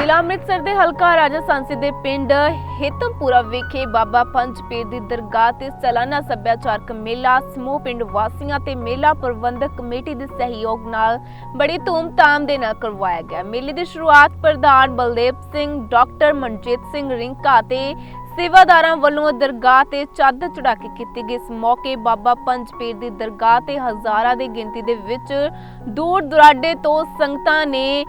ਜ਼ਿਲ੍ਹਾ ਅੰਮ੍ਰਿਤਸਰ ਦੇ ਹਲਕਾ ਰਾਜਾ ਸੰਸਦ ਦੇ ਪਿੰਡ ਹੇਤਮਪੁਰਾ ਵਿਖੇ ਬਾਬਾ ਪੰਜ ਦੀ ਦਰਗਾਹ ਤੇ ਸਾਲਾਨਾ ਸੱਭਿਆਚਾਰਕ ਮੇਲਾ, ਸਮੂਹ ਪਿੰਡ ਵਾਸੀਆਂ ਤੇ ਮੇਲਾ ਪ੍ਰਬੰਧਕ ਕਮੇਟੀ ਦੇ ਸਹਿਯੋਗ ਨਾਲ ਬੜੀ ਧੂਮਧਾਮ ਦੇ ਨਾਲ ਕਰਵਾਇਆ ਗਿਆ। ਮੇਲੇ ਦੀ ਸ਼ੁਰੂਆਤ ਪ੍ਰਧਾਨ ਬਲਦੇਵ ਸਿੰਘ, ਡਾਕਟਰ ਮਨਜੀਤ ਸਿੰਘ ਰਿੰਕਾ ਤੇ ਸੇਵਾਦਾਰਾਂ ਵੱਲੋਂ ਦਰਗਾਹ ਤੇ ਚਾਦਰ ਚੜਾ ਕੇ ਕੀਤੀ ਗਈ। ਇਸ ਮੌਕੇ ਬਾਬਾ ਪੰਜਪੀਰ ਦੀ ਦਰਗਾਹ ਤੇ ਹਜ਼ਾਰਾਂ ਦੀ ਗਿਣਤੀ ਦੇ ਵਿੱਚ ਦੂਰ ਦੁਰਾਡੇ ਤੋਂ ਸੰਗਤਾਂ ਨੇ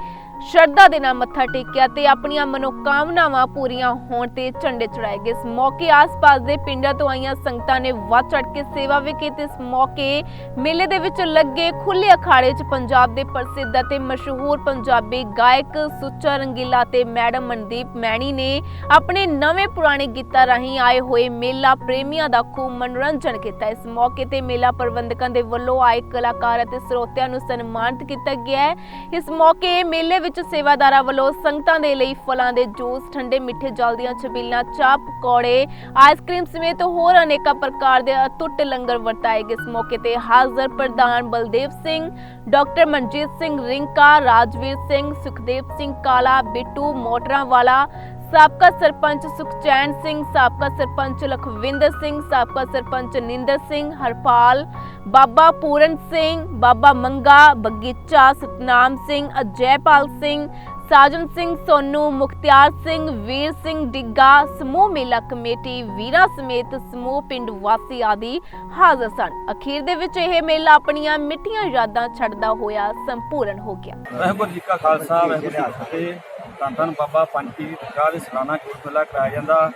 ਸ਼ਰਧਾ ਦੇ ਨਾਲ ਮੱਥਾ ਟੇਕਿਆ ਤੇ ਆਪਣੀਆਂ ਮਨੋਕਾਮਨਾਵਾਂ ਪੂਰੀਆਂ ਹੋਣ ਤੇ ਝੰਡੇ ਚੜਾਏ ਗਏ। ਇਸ ਮੌਕੇ ਆਸ-ਪਾਸ ਦੇ ਪਿੰਡਾਂ ਤੋਂ ਆਈਆਂ ਸੰਗਤਾਂ ਨੇ ਵੱਧ ਚੜ ਕੇ ਸੇਵਾ ਵੀ ਕੀਤੀ। ਇਸ ਮੌਕੇ ਮੇਲੇ ਦੇ ਵਿੱਚ ਲੱਗੇ ਖੁੱਲੇ ਅਖਾੜੇ 'ਚ ਪੰਜਾਬ ਦੇ ਪ੍ਰਸਿੱਧ ਅਤੇ ਮਸ਼ਹੂਰ ਪੰਜਾਬੀ ਗਾਇਕ ਸੁੱਚਾ ਰੰਗੀਲਾ ਤੇ ਮੈਡਮ ਮਨਦੀਪ ਮੈਣੀ ਨੇ ਆਪਣੇ ਨਵੇਂ ਪੁਰਾਣੇ ਗੀਤਾਂ ਰਾਹੀਂ ਆਏ ਹੋਏ ਮੇਲਾ ਪ੍ਰੇਮੀਆਂ ਦਾ ਖੂਬ ਮਨੋਰੰਜਨ ਕੀਤਾ। ਇਸ ਮੌਕੇ ਤੇ ਮੇਲਾ ਪ੍ਰਬੰਧਕਾਂ ਦੇ ਵੱਲੋਂ ਆਏ ਕਲਾਕਾਰ ਅਤੇ ਸਰੋਤਿਆਂ ਨੂੰ ਸਨਮਾਨਿਤ ਕੀਤਾ ਗਿਆ। ਹੈ ਇਸ ਮੌਕੇ ਮੇਲੇ ਵਿੱਚ ਸੇਵਾਦਾਰਾਂ ਵੱਲੋਂ ਸੰਗਤਾਂ ਦੇ ਲਈ ਫਲਾਂ ਦੇ ਜੂਸ, ਠੰਡੇ ਮਿੱਠੇ ਜਲ ਦੀਆਂ ਛਬੀਲਾਂ, ਚਾਹ, ਪਕੌੜੇ, ਆਈਸਕ੍ਰੀਮ ਸਮੇਤ ਹੋਰ ਅਨੇਕਾਂ ਪ੍ਰਕਾਰ ਦੇ ਅਤੁੱਟ ਲੰਗਰ ਵਰਤਾਏ ਗਏ ਇਸ ਮੌਕੇ ਤੇ ਹਾਜ਼ਰ ਪ੍ਰਧਾਨ ਬਲਦੇਵ ਸਿੰਘ, ਡਾਕਟਰ ਮਨਜੀਤ ਸਿੰਘ ਰਿੰਕਾ, ਰਾਜਵੀਰ ਸਿੰਘ, ਸੁਖਦੇਵ ਸਿੰਘ ਕਾਲਾ, ਬਿੱਟੂ ਮੋਟਰਾਂ ਵਾਲਾ ਸਾਬਕਾ ਸਰਪੰਚ ਸੁਖਚੈਨ ਸਿੰਘ, ਸਾਬਕਾ ਸਰਪੰਚ ਲਖਵਿੰਦਰ ਸਿੰਘ, ਸਾਬਕਾ ਸਰਪੰਚ ਨਿੰਦਰ ਸਿੰਘ, ਹਰਪਾਲ, ਬਾਬਾ ਪੂਰਨ ਸਿੰਘ, ਬਾਬਾ ਮੰਗਾ, ਬਗੀਚਾ ਸਤਨਾਮ ਸਿੰਘ, ਅਜੈਪਾਲ ਸਿੰਘ, ਸਾਜਨ ਸਿੰਘ, ਸੋਨੂ, ਮੁਖਤਿਆਰ ਸਿੰਘ, ਵੀਰ ਸਿੰਘ ਡਿੱਗਾ, ਸਮੂਹ ਮੇਲਾ ਕਮੇਟੀ, ਵੀਰਾ ਸਮੇਤ ਸਮੂਹ ਪਿੰਡ ਵਾਸੀ ਆਦਿ ਹਾਜ਼ਰ ਸਨ। ਅਖੀਰ ਦੇ ਵਿੱਚ ਇਹ ਮੇਲਾ ਆਪਣੀਆਂ ਮਿੱਠੀਆਂ ਯਾਦਾਂ ਛੱਡਦਾ ਹੋਇਆ ਸੰਪੂਰਨ ਹੋ ਗਿਆ। ਵਾਹਿਗੁਰੂ ਜੀ ਕਾ ਖਾਲਸਾ, ਵਾਹਿਗੁਰੂ ਜੀ ਕੀ ਫਤਿਹ। ਧੰਨ ਧੰਨ ਬਾਬਾ ਪੰਚੀ ਦਰਗਾਹ ਦੇ ਸਾਲਾਨਾ ਜੋੜ ਮੇਲਾ ਕਰਾਇਆ ਜਾਂਦਾ।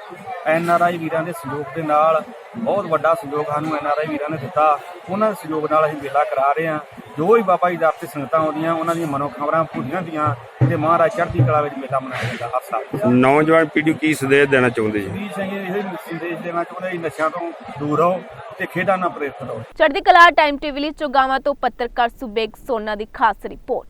ਐਨ ਆਰ ਆਈ ਵੀਰਾਂ ਦੇ ਸਹਿਯੋਗ ਦੇ ਨਾਲ ਬਹੁਤ ਵੱਡਾ ਸਹਿਯੋਗ ਸਾਨੂੰ ਐਨ ਆਰ ਆਈ ਵੀਰਾਂ ਨੇ ਦਿੱਤਾ। ਉਹਨਾਂ ਦੇ ਸਹਿਯੋਗ ਨਾਲ ਅਸੀਂ ਮੇਲਾ ਕਰਾ ਰਹੇ ਹਾਂ। ਜੋ ਵੀ ਬਾਬਾ ਜੀ ਦਰ ਤੇ ਸੰਗਤਾਂ ਆਉਂਦੀਆਂ ਉਹਨਾਂ ਦੀਆਂ ਮਨੋਕਾਮਨਾਵਾਂ ਪੂਰੀਆਂ ਦੀਆਂ ਤੇ ਮਹਾਰਾਜ ਚੜ੍ਹਦੀ ਕਲਾ ਵਿੱਚ ਮੇਲਾ ਮਨਾਇਆ ਜਾਂਦਾ। ਹਰ ਸਾਲ ਨੌਜਵਾਨ ਪੀੜ੍ਹੀ ਕੀ ਸੰਦੇਸ਼ ਦੇਣਾ ਚਾਹੁੰਦੇ ਜੀ? ਜੀ ਸਿੰਘ ਇਹ ਸੰਦੇਸ਼ ਦੇਣਾ ਚਾਹੁੰਦੇ ਜੀ ਨਸ਼ਿਆਂ ਤੋਂ ਦੂਰ ਰਹੋ ਤੇ ਖੇਡਾਂ ਨਾਲ ਪ੍ਰੇਰਿਤ ਰਹੋ। ਚੜ੍ਹਦੀ ਕਲਾ ਟਾਈਮ ਟੀਵੀ ਲਈ ਚੁਗਾਵਾਂ ਤੋਂ ਪੱਤਰਕਾਰ ਸੁਬੇਗ ਸੋਨਾ ਦੀ ਖਾਸ ਰਿਪੋਰਟ।